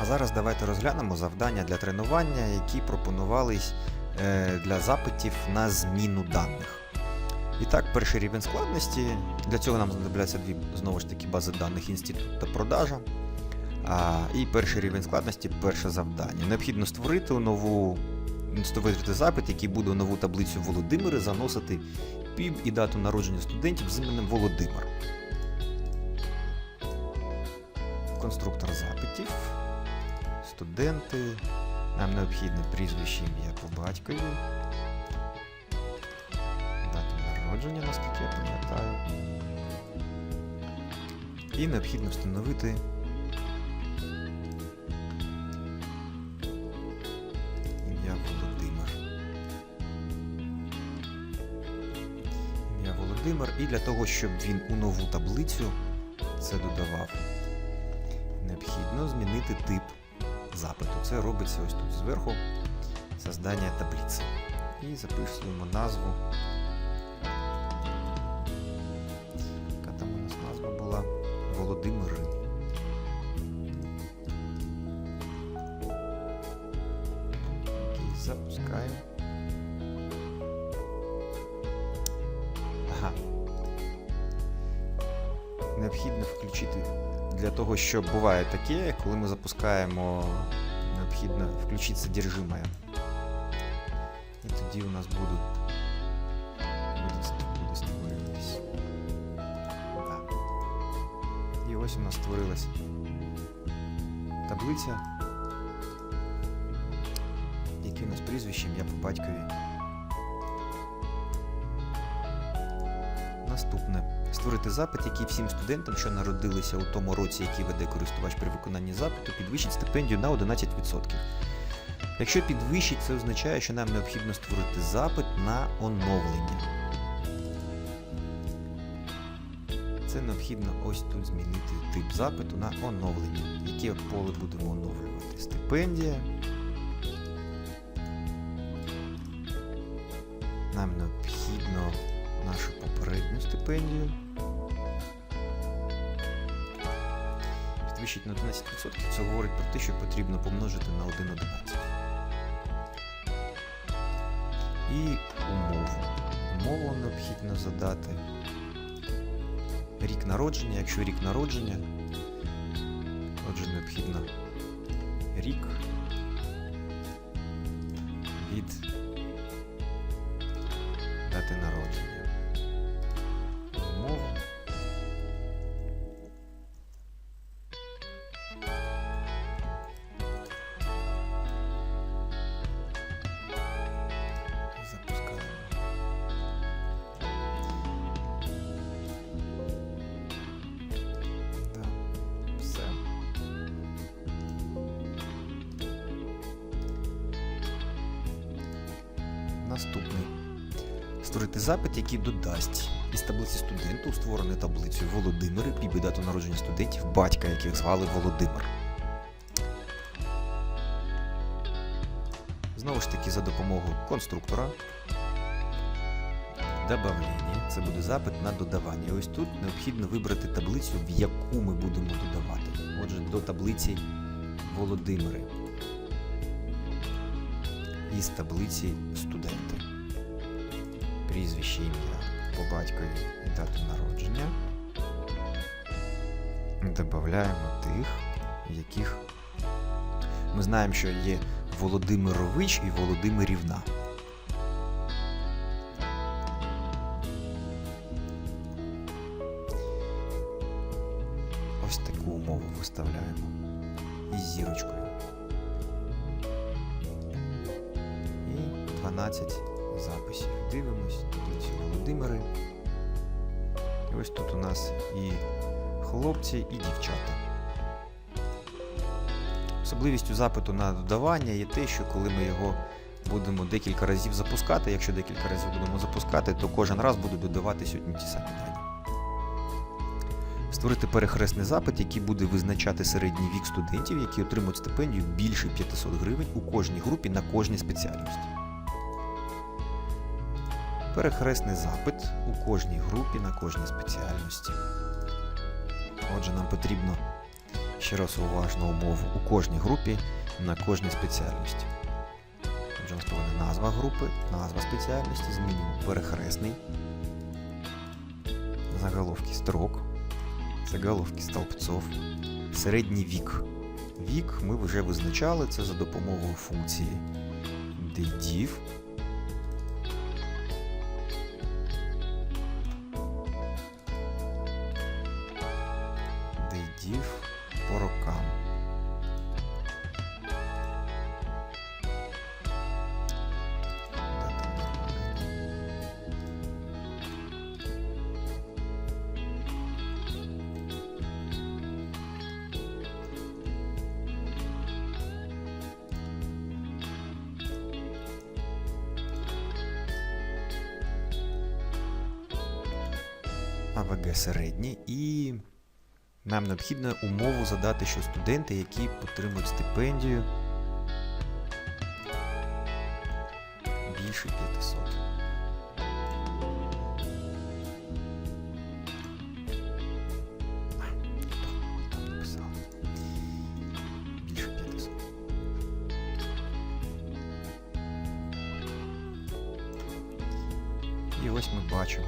А зараз давайте розглянемо завдання для тренування, які пропонувались е, для запитів на зміну даних. І так, перший рівень складності. Для цього нам знадобляться дві знову ж таки бази даних інститут та продажа. А, і перший рівень складності перше завдання. Необхідно створити нову створити запит, який буде у нову таблицю Володимири заносити пів і дату народження студентів з іменем Володимир. Конструктор запитів. Студенти. Нам необхідне прізвище ім'я по батькові. Дату народження, наскільки я пам'ятаю. І необхідно встановити ім'я Володимир. Ім'я Володимир. І для того, щоб він у нову таблицю це додавав, необхідно змінити тип запиту. Це робиться ось тут зверху создання таблиці. І записуємо назву. Яка там у нас назва була? Володимир. Запускаємо. Ага. Необхідно включити для того, щоб буває таке, коли ми запускаємо, необхідно включити содержимое. І тоді у нас будуть буде, створюватись. І ось у нас створилась таблиця, яке у нас прізвище, ім'я по батькові. Створити запит, який всім студентам, що народилися у тому році, який веде користувач при виконанні запиту, підвищить стипендію на 11%. Якщо підвищить, це означає, що нам необхідно створити запит на оновлення. Це необхідно ось тут змінити тип запиту на оновлення. Яке поле будемо оновлювати? Стипендія. Нам необхідно нашу попередню стипендію. Підвищить на 11%. Це говорить про те, що потрібно помножити на 1,11. І умову. Умову необхідно задати. Рік народження, якщо рік народження, отже, необхідно рік від дати народження. Наступний. Створити запит, який додасть із таблиці студенту у створену таблицею Володимири піп і дату народження студентів, батька, яких звали Володимир. Знову ж таки, за допомогою конструктора. Добавлення. Це буде запит на додавання. Ось тут необхідно вибрати таблицю, в яку ми будемо додавати. Отже, до таблиці Володимири. Із таблиці студенти. Прізвище ім'я по батькові і дату народження. Добавляємо тих, яких ми знаємо, що є Володимирович і Володимирівна. Ось таку умову виставляємо із зірочкою. 12 записів. Дивимось, тут ці Володимири. Ось тут у нас і хлопці, і дівчата. Особливістю запиту на додавання є те, що коли ми його будемо декілька разів запускати, якщо декілька разів будемо запускати, то кожен раз будуть додаватись одні ті самі дані. Створити перехресний запит, який буде визначати середній вік студентів, які отримують стипендію більше 500 гривень у кожній групі на кожній спеціальності. Перехресний запит у кожній групі на кожній спеціальності. Отже, нам потрібно ще раз уважно умову у кожній групі на кожній спеціальності. Отже, у нас повинна назва групи, назва спеціальності, змінюємо перехресний, заголовки строк, заголовки столбцов, середній вік. Вік ми вже визначали це за допомогою функції div. АВГ середнє і нам необхідно умову задати, що студенти, які отримують стипендію більше 500. А, не то, там написали. Більше 500. І ось ми бачимо.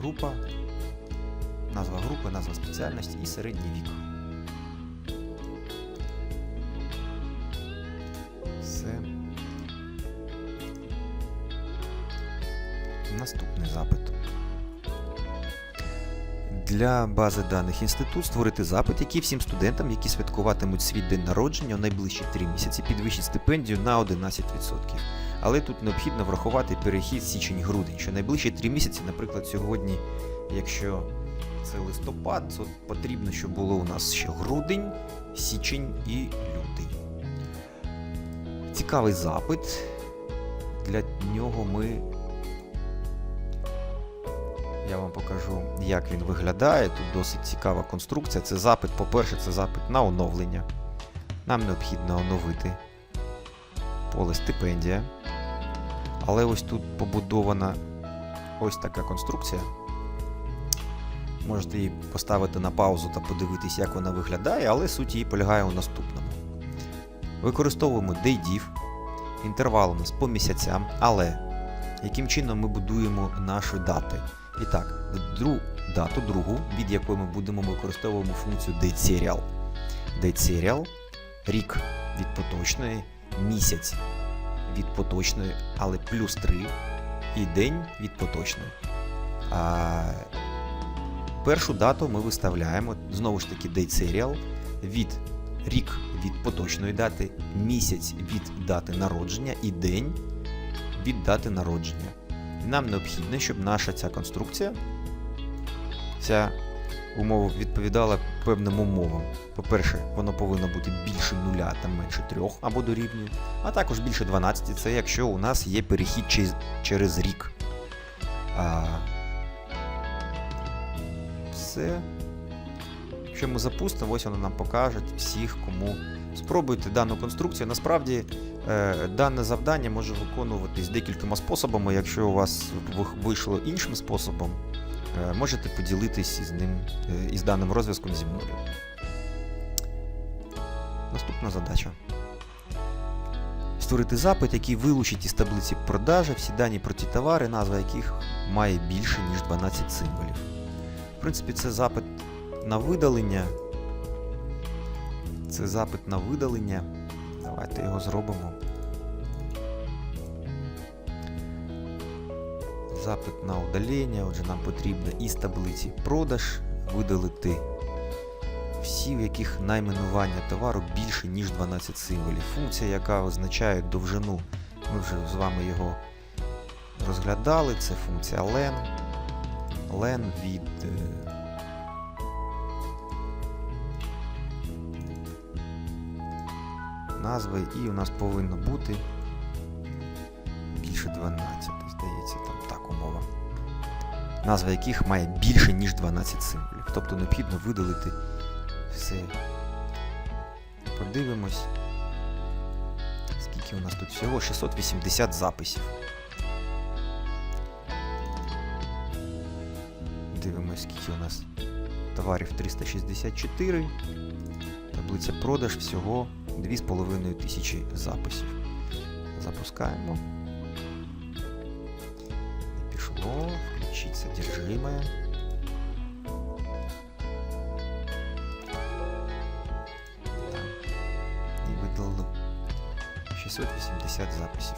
Група, назва групи, назва спеціальності і середній вік. Все. Наступний запит. Для бази даних інститут створити запит, який всім студентам, які святкуватимуть свій день народження у найближчі 3 місяці, підвищить стипендію на 11%. Але тут необхідно врахувати перехід січень-грудень, що найближчі 3 місяці, наприклад, сьогодні, якщо це листопад, то потрібно, щоб було у нас ще грудень, січень і лютий. Цікавий запит. Для нього ми я вам покажу, як він виглядає. Тут досить цікава конструкція. Це запит, по-перше, це запит на оновлення. Нам необхідно оновити поле стипендія. Але ось тут побудована ось така конструкція. Можете її поставити на паузу та подивитись, як вона виглядає, але суть її полягає у наступному. Використовуємо DayDiv інтервалом з по місяцям, але яким чином ми будуємо наші дати? І так, дру, дату другу, від якої ми будемо використовуємо функцію dateSerial. dateSerial, рік від поточної, місяць від поточної, але плюс 3 і день від поточної. А, першу дату ми виставляємо знову ж таки dateSerial від рік від поточної дати, місяць від дати народження і день від дати народження. Нам необхідно, щоб наша ця конструкція, ця умова відповідала певним умовам. По-перше, воно повинно бути більше нуля та менше 3 або дорівнює, а також більше 12, це якщо у нас є перехід через, через рік. А... Все. Якщо ми запустимо, ось воно нам покаже всіх, кому спробуйте дану конструкцію. Насправді е, дане завдання може виконуватись декількома способами. Якщо у вас вийшло іншим способом, можете поділитись із ним е, із даним розв'язком зі мною. Наступна задача. Створити запит, який вилучить із таблиці продажі всі дані про ті товари, назва яких має більше, ніж 12 символів. В принципі, це запит на видалення. Це запит на видалення. Давайте його зробимо. Запит на удалення. Отже, нам потрібно із таблиці продаж видалити всі, в яких найменування товару більше, ніж 12 символів. Функція, яка означає довжину, ми вже з вами його розглядали. Це функція len. len від. е, назви, і у нас повинно бути більше 12, Назва яких має більше, ніж 12 символів. Тобто необхідно видалити все подивимось. Скільки у нас тут всього? 680 записів. Дивимось, скільки у нас товарів 364. Таблиця продаж всього 2,5 тисячі записів. Запускаємо. І пішло. Включить содержимое. Так. І видало 680 записів.